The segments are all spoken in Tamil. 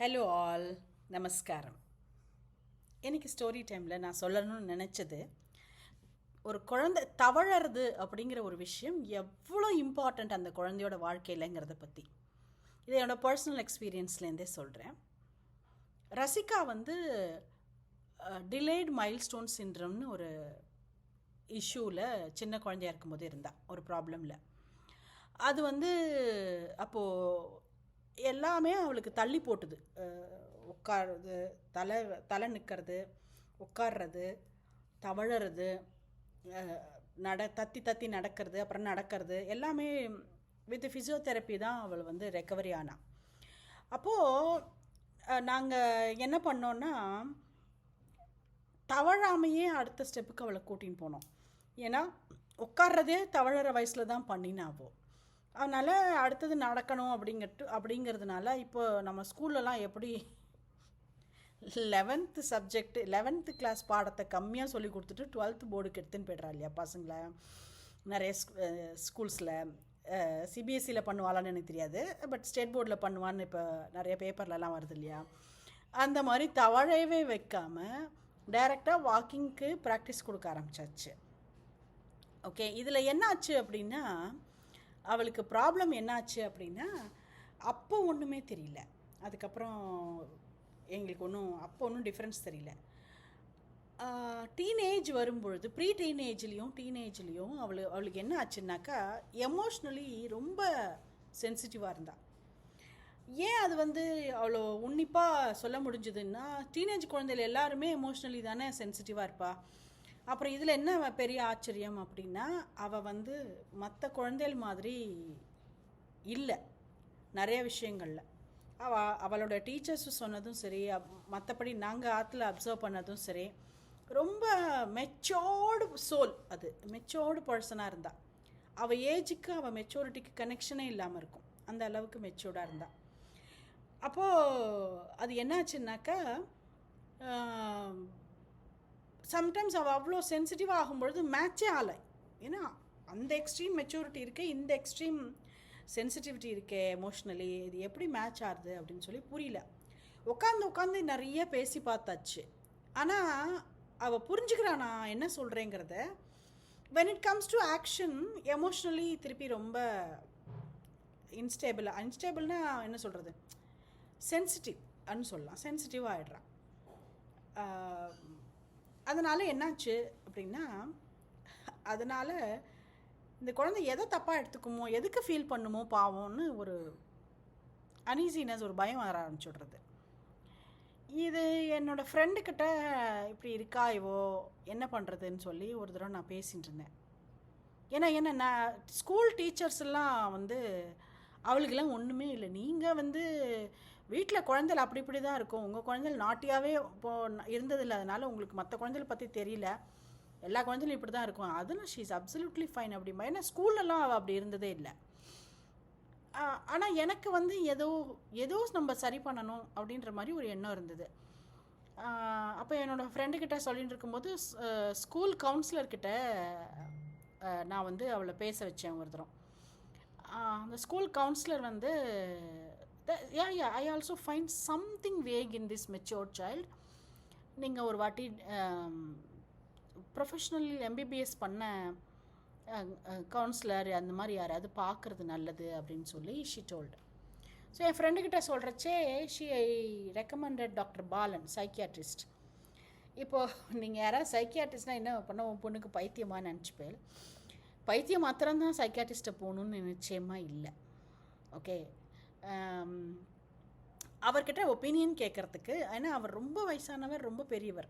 ஹலோ ஆல் நமஸ்காரம் இன்னைக்கு ஸ்டோரி டைமில் நான் சொல்லணும்னு நினச்சது ஒரு குழந்தை தவழறது அப்படிங்கிற ஒரு விஷயம் எவ்வளோ இம்பார்ட்டண்ட் அந்த குழந்தையோட வாழ்க்கையிலங்கிறத பற்றி இது என்னோடய பர்சனல் எக்ஸ்பீரியன்ஸ்லேருந்தே சொல்கிறேன் ரசிகா வந்து டிலேட் மைல்ஸ்டோன் சின்ரம்னு ஒரு இஷ்யூவில் சின்ன குழந்தையா இருக்கும்போது இருந்தா ஒரு ப்ராப்ளமில் அது வந்து அப்போது எல்லாமே அவளுக்கு தள்ளி போட்டுது. உட்காருது தலை தலை நிற்கிறது உட்கார்றது தவழறது நட தத்தி தத்தி நடக்கிறது அப்புறம் நடக்கிறது எல்லாமே வித் ஃபிசியோதெரப்பி தான் அவள் வந்து ரெக்கவரி ஆனா. அப்போது நாங்கள் என்ன பண்ணோன்னா தவழாமையே அடுத்த ஸ்டெப்புக்கு அவளை கூட்டின்னு போனோம். ஏன்னா உட்கார்றதே தவழற வயசில் தான் பண்ணினாவோ. அதனால் அடுத்தது நடக்கணும் அப்படிங்கட்டு அப்படிங்கிறதுனால இப்போ நம்ம ஸ்கூல்லலாம் எப்படி லெவன்த்து சப்ஜெக்ட் லெவன்த்து கிளாஸ் பாடத்தை கம்மியாக சொல்லி கொடுத்துட்டு டுவெல்த்து போர்டுக்கு எடுத்துன்னு போய்ட்றா இல்லையா பசங்களை? நிறைய ஸ்கூல்ஸில் சிபிஎஸ்சியில் பண்ணுவாளான்னு எனக்கு தெரியாது பட் ஸ்டேட் போர்டில் பண்ணுவான்னு இப்போ நிறைய பேப்பர்லலாம் வருது இல்லையா? அந்த மாதிரி தவழவே வைக்காமல் டைரெக்டாக வாக்கிங்க்கு ப்ராக்டிஸ் கொடுக்க ஆரம்பிச்சாச்சு. ஓகே இதில் என்னாச்சு அப்படின்னா அவளுக்கு ப்ராப்ளம் என்னாச்சு அப்படின்னா அப்போ ஒன்றுமே தெரியல. அதுக்கப்புறம் எங்களுக்கு ஒன்றும் அப்போ ஒன்றும் டிஃப்ரென்ஸ் தெரியல. டீனேஜ் வரும்பொழுது ப்ரீ டீனேஜ்லேயும் டீனேஜ்லேயும் அவளு அவளுக்கு என்ன ஆச்சுன்னாக்கா எமோஷ்னலி ரொம்ப சென்சிட்டிவாக இருந்தா. ஏன் அது வந்து அவ்வளோ உன்னிப்பாக சொல்ல முடிஞ்சதுன்னா டீனேஜ் குழந்தைகள் எல்லாருமே எமோஷ்னலி தானே சென்சிட்டிவாக இருப்பாள் அப்புறம் இதில் என்ன பெரிய ஆச்சரியம் அப்படின்னா அவள் வந்து மற்ற குழந்தைகள் மாதிரி இல்லை நிறைய விஷயங்களில். அவ அவளோட டீச்சர்ஸ் சொன்னதும் சரி மற்றபடி நாங்கள் ஆற்றுல அப்சர்வ் பண்ணதும் சரி ரொம்ப மெச்சோர்டு சோல் அது. மெச்சோர்டு பர்சனாக இருந்தா. அவள் ஏஜுக்கு அவள் மெச்சோரிட்டிக்கு கனெக்ஷனே இல்லாமல் இருக்கும். அந்த அளவுக்கு மெச்சோர்டாக இருந்தா. அப்போது அது என்னாச்சுன்னாக்கா சம்டைம்ஸ் அவள் அவ்வளோ சென்சிட்டிவ் ஆகும்பொழுது மேட்சே ஆலை. ஏன்னா அந்த எக்ஸ்ட்ரீம் மெச்சூரிட்டி இருக்கே இந்த எக்ஸ்ட்ரீம் சென்சிட்டிவிட்டி இருக்கே எமோஷ்னலி இது எப்படி மேட்ச் ஆகுது அப்படின்னு சொல்லி புரியல. உட்காந்து உட்காந்து நிறைய பேசி பார்த்தாச்சு. ஆனால் அவள் புரிஞ்சுக்கிறா நான் என்ன சொல்கிறேங்கிறத when it comes to action emotionally திருப்பி ரொம்ப இன்ஸ்டேபிள் அன்ஸ்டேபிள்னா என்ன சொல்கிறது சென்சிட்டிவ் அன்னு சொல்லலாம் சென்சிட்டிவ் ஆகிடுறான் அதனால் என்னாச்சு அப்படின்னா அதனால் இந்த குழந்தை எதை தப்பாக எடுத்துக்குமோ எதுக்கு ஃபீல் பண்ணுமோ பாவம்னு ஒரு அனீசினஸ் ஒரு பயம் வர ஆரம்பிச்சுடுறது. இது என்னோடய ஃப்ரெண்டுக்கிட்ட இப்படி இருக்கா இவோ என்ன பண்ணுறதுன்னு சொல்லி ஒரு தடவை நான் பேசிகிட்டு இருந்தேன். ஏன்னா என்ன நான் ஸ்கூல் டீச்சர்ஸ் எல்லாம் வந்து அவளுக்கெல்லாம் ஒன்றுமே இல்லை. நீங்கள் வந்து வீட்டில் குழந்தைகள் அப்படி இப்படி தான் இருக்கும். உங்கள் குழந்தைகள் நாட்டியாகவே இப்போ இருந்ததில்லை. அதனால உங்களுக்கு மற்ற குழந்தைகள் பற்றி தெரியல. எல்லா குழந்தைகளும் இப்படி தான் இருக்கும். அதெல்லாம் ஷீ இஸ் அப்சல்யூட்லி ஃபைன் அப்படிம்பா. ஏன்னா ஸ்கூல்லலாம் அவள் அப்படி இருந்ததே இல்லை. ஆனால் எனக்கு வந்து ஏதோ ஏதோ நம்ம சரி பண்ணணும் அப்படின்ற மாதிரி ஒரு எண்ணம் இருந்தது. அப்போ என்னோடய ஃப்ரெண்டுக்கிட்ட சொல்லிட்டு இருக்கும்போது ஸ்கூல் கவுன்சிலர்கிட்ட நான் வந்து அவளை பேச வச்சேன் ஒரு தரம். அந்த ஸ்கூல் கவுன்சிலர் வந்து yeah yeah I also find something vague in this matured child நீங்கள் ஒரு வாட்டி um, ப்ரொஃபஷ்னல் எம்பிபிஎஸ் பண்ண uh, uh, கவுன்சிலர் அந்த மாதிரி யாராவது பார்க்குறது நல்லது அப்படின்னு சொல்லி ஷி டோல்டு ஸோ என் ஃப்ரெண்டுக்கிட்ட சொல்கிறச்சே she I recommended doctor Balan psychiatrist இப்போது நீங்கள் யாராவது சைக்கியாட்ரிஸ்ட்னால் என்ன பண்ண உன் பொண்ணுக்கு பைத்தியமாக நினச்சிப்பேன். பைத்தியம் மாத்திரம்தான் சைக்கியாட்ரிஸ்ட்டை போகணுன்னு நிச்சயமாக இல்லை. ஓகே அவர்கிட்ட ஒப்பீனியன் கேட்குறதுக்கு ஏன்னா அவர் ரொம்ப வயசானவர் ரொம்ப பெரியவர்.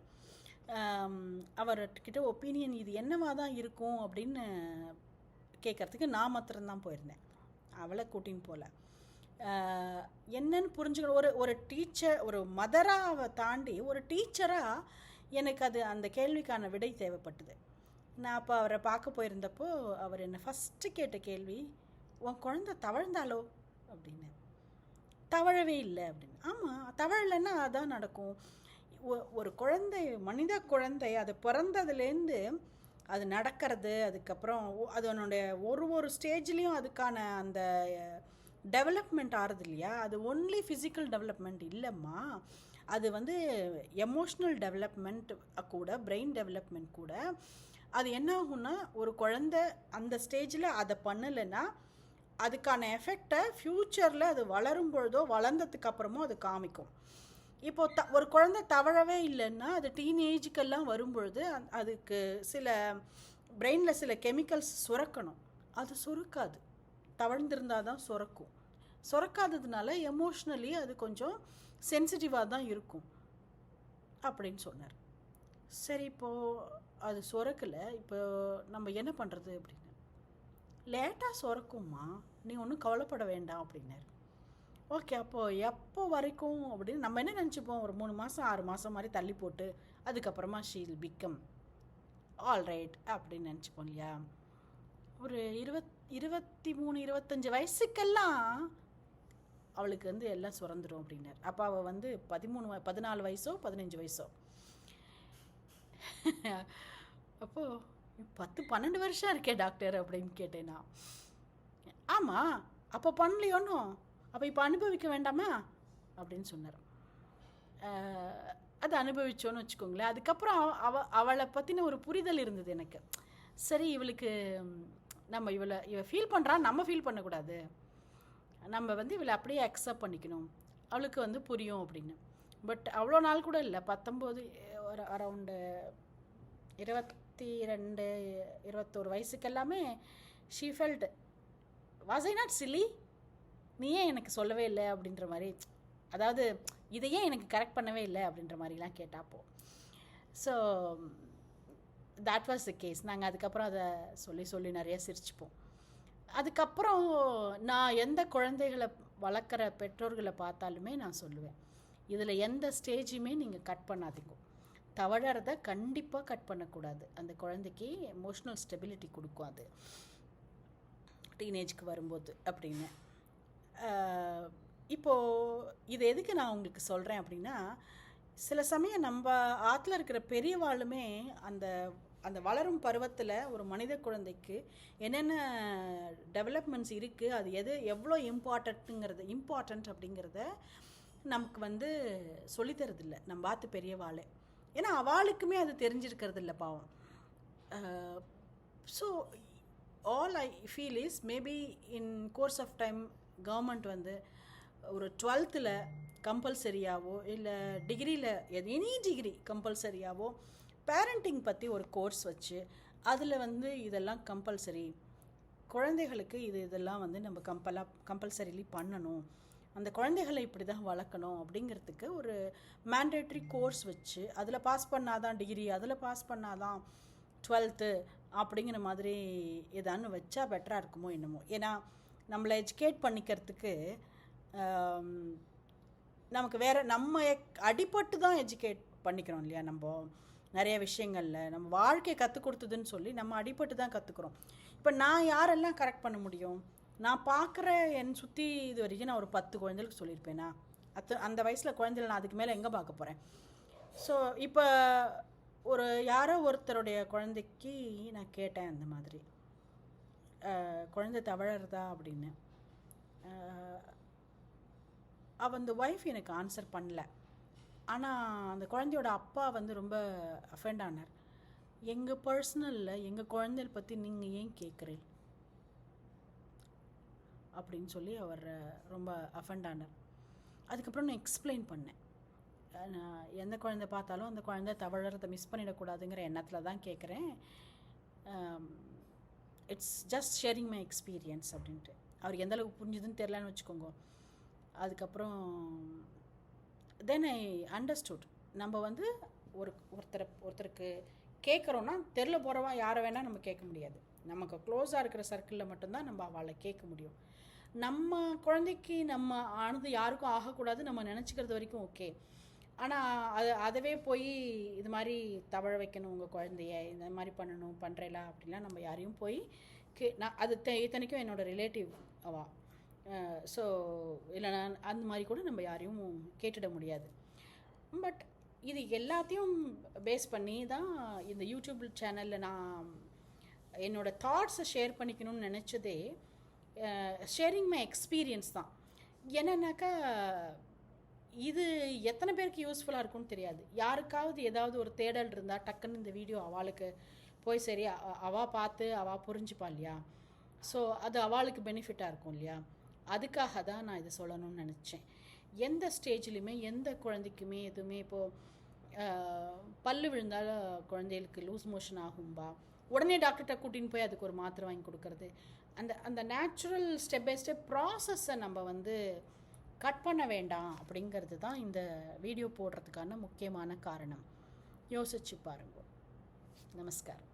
அவர்கிட்ட ஒப்பீனியன் இது என்னவாக தான் இருக்கும் அப்படின்னு கேட்குறதுக்கு நான் மாத்திரம்தான் போயிருந்தேன். அவளை கூட்டின்னு போகல என்னன்னு புரிஞ்சுக்கணும். ஒரு ஒரு டீச்சர் ஒரு மதராவை தாண்டி ஒரு டீச்சராக எனக்கு அது அந்த கேள்விக்கான விடை தேவைப்பட்டது. நான் அப்போ அவரை பார்க்க போயிருந்தப்போ அவர் என்னை ஃபஸ்ட்டு கேட்ட கேள்வி உன் குழந்த தவழ்ந்தாலோ அப்படின்னு. தவழவே இல்லை அப்படின்னு. ஆமாம் தவழலைன்னா அதான் நடக்கும். ஒரு குழந்தை மனித குழந்தை அது பிறந்ததுலேருந்து அது நடக்கிறது அதுக்கப்புறம் அதனுடைய ஒரு ஒரு ஸ்டேஜ்லேயும் அதுக்கான அந்த டெவலப்மெண்ட் ஆறுது இல்லையா? அது ஒன்லி ஃபிசிக்கல் டெவலப்மெண்ட் இல்லைம்மா. அது வந்து எமோஷ்னல் டெவலப்மெண்ட் கூட பிரெயின் டெவலப்மெண்ட் கூட. அது என்ன ஆகும்னா ஒரு குழந்தை அந்த ஸ்டேஜில் அதை பண்ணலைன்னா அதுக்கான எஃபெக்டை ஃப்யூச்சரில் அது வளரும் பொழுதோ வளர்ந்ததுக்கு அப்புறமோ அது காமிக்கும். இப்போ த ஒரு குழந்தை தவழவே இல்லைன்னா அது டீனேஜுக்கெல்லாம் வரும்பொழுது அதுக்கு சில பிரெயினில் சில கெமிக்கல்ஸ் சுரக்கணும். அது சுரக்காது. தவழ்ந்திருந்தால் தான் சுரக்கும். சுரக்காததுனால எமோஷ்னலி அது கொஞ்சம் சென்சிட்டிவாக தான் இருக்கும். அப்படின்னு சொன்னார். சரி இப்போது அது சுரக்கலை. இப்போ நம்ம என்ன பண்ணுறது அப்படின்னு. லேட்டாக சுரக்கும்மா. நீ ஒன்றும் கவலைப்பட வேண்டாம் அப்படின்னாரு. ஓகே அப்போது எப்போ வரைக்கும் அப்படின்னு நம்ம என்ன நினச்சிப்போம்? ஒரு மூணு மாதம் ஆறு மாதம் மாதிரி தள்ளி போட்டு அதுக்கப்புறமா ஷீல் பிகம் ஆல் ரைட் அப்படின்னு நினச்சிப்போம் இல்லையா? ஒரு இருபத் இருபத்தி மூணு இருபத்தஞ்சி வயசுக்கெல்லாம் அவளுக்கு வந்து எல்லாம் சுரந்துடும் அப்படின்னார். அப்போ அவள் வந்து பதிமூணு பதினாலு வயசோ பதினஞ்சு வயசோ? அப்போது பத்து பன்னெண்டு வருஷம் இருக்கே டாக்டர் அப்படின்னு கேட்டேன். நான் ஆமாம் அப்போ பண்ணலையோன்னும் அப்போ இப்போ அனுபவிக்க வேண்டாமா? அப்படின்னு சொன்னார். அது அனுபவிச்சோன்னு வச்சுக்கோங்களேன். அதுக்கப்புறம் அவ- அவளை பற்றின ஒரு புரிதல் இருந்தது எனக்கு. சரி இவளுக்கு நம்ம இவளை இவள் ஃபீல் பண்ணுறா நம்ம ஃபீல் பண்ணக்கூடாது. நம்ம வந்து இவளை அப்படியே அக்செப்ட் பண்ணிக்கணும். அவளுக்கு வந்து புரியும் அப்படின்னு. பட் அவ்வளோ நாள் கூட இல்லை. பத்தொம்போது ஒரு அரவுண்டு இருபத்தி ரெண்டு இருபத்தோரு வயசுக்கெல்லாமே she felt was I not silly நீ ஏன் எனக்கு சொல்லவே இல்லை அப்படின்ற மாதிரி. அதாவது இதை ஏன் எனக்கு கரெக்ட் பண்ணவே இல்லை அப்படின்ற மாதிரிலாம் கேட்டாப்போ so that was the case நாங்கள் அதுக்கப்புறம் அதை சொல்லி சொல்லி நிறைய சிரிச்சுப்போம். அதுக்கப்புறம் நான் எந்த குழந்தைகளை வளர்க்குற பெற்றோர்களை பார்த்தாலுமே நான் சொல்லுவேன் இதில் எந்த ஸ்டேஜுமே நீங்கள் கட் பண்ணாதீங்க. தவழறத கண்டிப்பாக கட் பண்ணக்கூடாது. அந்த குழந்தைக்கு எமோஷ்னல் ஸ்டெபிலிட்டி கொடுக்கும் அது. டீனேஜ்க்கு வரும்போது அப்படின்னு. இப்போது இது எதுக்கு நான் உங்களுக்கு சொல்கிறேன் அப்படின்னா சில சமயம் நம்ம ஆற்றுல இருக்கிற பெரியவாளுமே அந்த அந்த வளரும் பருவத்தில் ஒரு மனித குழந்தைக்கு என்னென்ன டெவலப்மெண்ட்ஸ் இருக்குது அது எது எவ்வளோ இம்பார்ட்டண்ட்டுங்கிறது இம்பார்ட்டண்ட் அப்படிங்கிறத நமக்கு வந்து சொல்லித்தரதில்லை நம்ம பார்த்து பெரியவாளே. ஏன்னா அவளுக்குமே அது தெரிஞ்சிருக்கிறது இல்லை பாவம் so all I feel is maybe in course of time government வந்து ஒரு டுவெல்த்தில் கம்பல்சரியாவோ இல்லை டிகிரியில் எனி டிகிரி கம்பல்சரியாவோ பேரண்டிங் பற்றி ஒரு கோர்ஸ் வச்சு அதில் வந்து இதெல்லாம் கம்பல்சரி குழந்தைகளுக்கு இது இதெல்லாம் வந்து நம்ம கம்பலாக கம்பல்சரிலி பண்ணணும். அந்த குழந்தைகளை இப்படி தான் வளர்க்கணும் அப்படிங்கிறதுக்கு ஒரு மேண்டேட்ரி கோர்ஸ் வச்சு அதில் பாஸ் பண்ணாதான் டிகிரி அதில் பாஸ் பண்ணாதான் டுவெல்த்து அப்படிங்கிற மாதிரி ஏதான்னு வச்சா பெட்டராக இருக்குமோ என்னமோ. ஏன்னா நம்மளை எஜுகேட் பண்ணிக்கிறதுக்கு நமக்கு வேறு நம்ம எக்- அடிபட்டு தான் எஜுகேட் பண்ணிக்கிறோம் இல்லையா நம்ம? நிறைய விஷயங்களில் நம்ம வாழ்க்கை கற்றுக் கொடுத்ததுன்னு சொல்லி நம்ம அடிபட்டு தான் கற்றுக்குறோம் இப்போ நான் யாரெல்லாம் கரெக்ட் பண்ண முடியும்? நான் பார்க்குற என் சுற்றி இது வரைக்கும் நான் ஒரு பத்து குழந்தைகளுக்கு சொல்லியிருப்பேனா? அத்து அந்த வயசில் குழந்தைகள் நான் அதுக்கு மேலே எங்கே பார்க்க போகிறேன் ஸோ இப்போ ஒரு யாரோ ஒருத்தருடைய குழந்தைக்கு நான் கேட்டேன் அந்த மாதிரி. குழந்தை தவழறதா அப்படின்னு. அஹ், அவ அந்த ஒய்ஃப் எனக்கு ஆன்சர் பண்ணல. ஆனால் அந்த குழந்தையோட அப்பா வந்து ரொம்ப அஃபெண்ட் ஆனார். எங்கள் பர்சனலில் எங்கள் குழந்தைய பற்றி நீங்கள் ஏன் கேட்குறீங்க அப்படின்னு சொல்லி அவர் ரொம்ப அஃபெண்ட் ஆனார். அதுக்கப்புறம் நான் எக்ஸ்பிளைன் பண்ணேன். நான் எந்த குழந்தை பார்த்தாலும் அந்த குழந்தை தவழறதை மிஸ் பண்ணிடக்கூடாதுங்கிற எண்ணத்தில் தான் கேட்குறேன் it's just sharing my experience அப்படின்ட்டு. அவருக்கு எந்த அளவுக்கு புரிஞ்சுதுன்னு தெரிலன்னு வச்சுக்கோங்க. அதுக்கப்புறம் தென் ஐ அண்டர்ஸ்டுட் நம்ம வந்து ஒரு ஒருத்தரை ஒருத்தருக்கு கேட்குறோன்னா தெரில போகிறவா யாரை வேணால் நம்ம கேட்க முடியாது. நமக்கு க்ளோஸாக இருக்கிற சர்க்கிளில் மட்டும்தான் நம்ம அவளை கேட்க முடியும். நம்ம குழந்தைக்கு நம்ம ஆனது யாருக்கும் ஆகக்கூடாது நம்ம நினச்சிக்கிறது வரைக்கும் ஓகே ஆனால் அது அதவே போய் இது மாதிரி தவழ வைக்கணும் உங்கள் குழந்தைய இந்த மாதிரி பண்ணணும் பண்ணுறேலா அப்படிலாம் நம்ம யாரையும் போய் கே நான் அது த இத்தனைக்கும் என்னோடய ரிலேட்டிவ் அவா. ஸோ இல்லை நான் அந்த மாதிரி கூட நம்ம யாரையும் கேட்டுட முடியாது. பட் இது எல்லாத்தையும் பேஸ் பண்ணி தான் இந்த யூடியூப் சேனலில் நான் என்னோடய தாட்ஸை ஷேர் பண்ணிக்கணும்னு நினச்சதே ஷேரிங் மை எக்ஸ்பீரியன்ஸ் தான். என்னன்னாக்கா இது எத்தனை பேருக்கு யூஸ்ஃபுல்லாக இருக்கும்னு தெரியாது. யாருக்காவது ஏதாவது ஒரு தேடல் இருந்தால் டக்குன்னு இந்த வீடியோ அவளுக்கு போய் சரி அவா பார்த்து அவா புரிஞ்சுப்பா இல்லையா? ஸோ அது அவளுக்கு பெனிஃபிட்டாக இருக்கும் இல்லையா? அதுக்காக தான் நான் இதை சொல்லணும்னு நினச்சேன். எந்த ஸ்டேஜ்லையுமே எந்த குழந்தைக்குமே எதுவுமே இப்போது பல்லு விழுந்தால் குழந்தைகளுக்கு லூஸ் மோஷன் ஆகும்பா? உடனே டாக்டர்கிட்ட கூட்டின்னு போய் அதுக்கு ஒரு மாத்திரை வாங்கி கொடுக்கறது. அந்த அந்த நேச்சுரல் ஸ்டெப் பை ஸ்டெப் ப்ராசஸை நம்ம வந்து கட் பண்ண வேண்டாம் அப்படிங்கிறது தான் இந்த வீடியோ போடுறதுக்கான முக்கியமான காரணம். யோசிச்சு பாருங்க. நமஸ்காரம்.